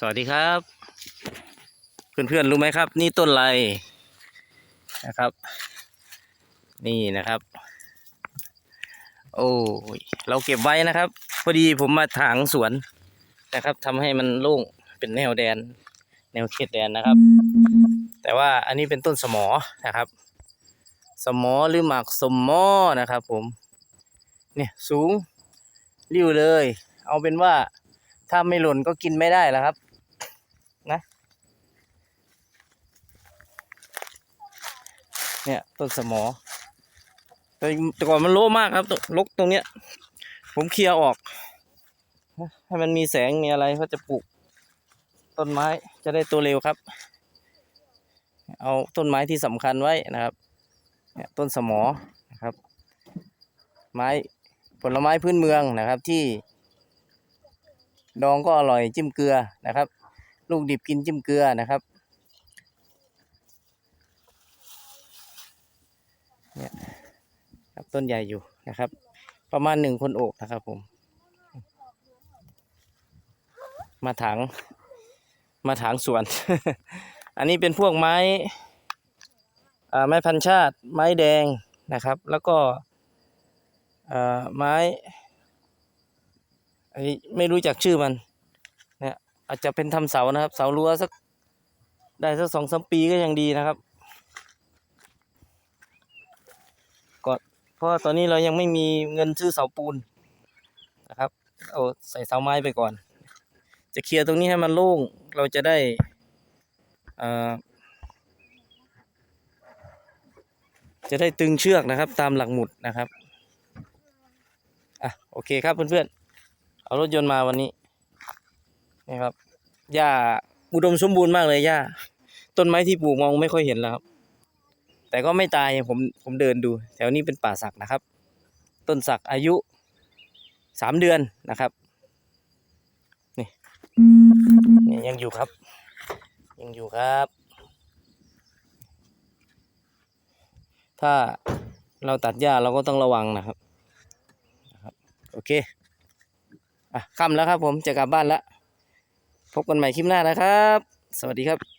สวัสดีครับ เพื่อนๆรู้ไหมครับ นี่ต้นอะไรนะครับ นี่นะครับ โอ้ยเราเก็บไว้นะครับ พอดีผมมาถางสวนนะครับทำให้มันโล่งเป็นแนวแดน แนวเขตแดนนะครับ แต่ว่าอันนี้เป็นต้นสมอนะครับ สมอหรือหมากสมมอนะครับ ผม เนี่ยสูงริ้วเลย เอาเป็นว่าถ้าไม่หล่นก็กินไม่ได้แล้วครับ นะ เนี่ย ต้นสมอ แต่แต่ก่อนมันโลมากครับตรงลกตรงเนี้ย ผมเคลียร์ออก ให้มันมีแสงมีอะไรก็จะปลูก ต้นไม้จะได้ตัวเร็วครับ เอาต้นไม้ที่สำคัญไว้นะครับ เนี่ยต้นสมอนะครับ ไม้ผลไม้พื้นเมืองนะครับที่ ดองก็อร่อยจิ้มเกลือนะครับ ลูกดิบกินจิ้มเกลือนะครับ เนี่ยครับ ต้นใหญ่อยู่นะครับ ประมาณหนึ่งคนโอบนะครับผม มาถางมาถางสวน อันนี้เป็นพวกไม้ไม้พันชาติ ไม้แดงนะครับ แล้วก็ไม้ไม่รู้จักชื่อมันเนี่ยอาจจะเป็นทำเสานะครับ เสารั้วสักได้สักสองสามปีก็ยังดีนะครับ เพราะตอนนี้เรายังไม่มีเงินซื้อเสาปูนนะครับ เอาใส่เสาไม้ไปก่อน จะเคลียร์ตรงนี้ให้มันโล่ง เราจะได้อ่าจะได้ตึงเชือกนะครับ ตามหลักหมุดนะครับอะโอเคครับเพื่อนๆ เอารถยนต์มาวันนี้นี่ครับหญ้าอุดมสมบูรณ์มากเลยหญ้าต้นไม้ที่ปลูกมองไม่ค่อยเห็นแล้วครับ แต่ก็ไม่ตายผมผมเดินดู แถวนี้เป็นป่าสักนะครับ ต้นสักอายุสามเดือนนะครับ นี่นี่ยังอยู่ครับ ยังอยู่ครับ ถ้าเราตัดหญ้าเราก็ต้องระวังนะครับนะครับ โอเคอะค่ำแล้วครับผมจะกลับบ้านแล้ว พบกันใหม่คลิปหน้านะครับ สวัสดีครับ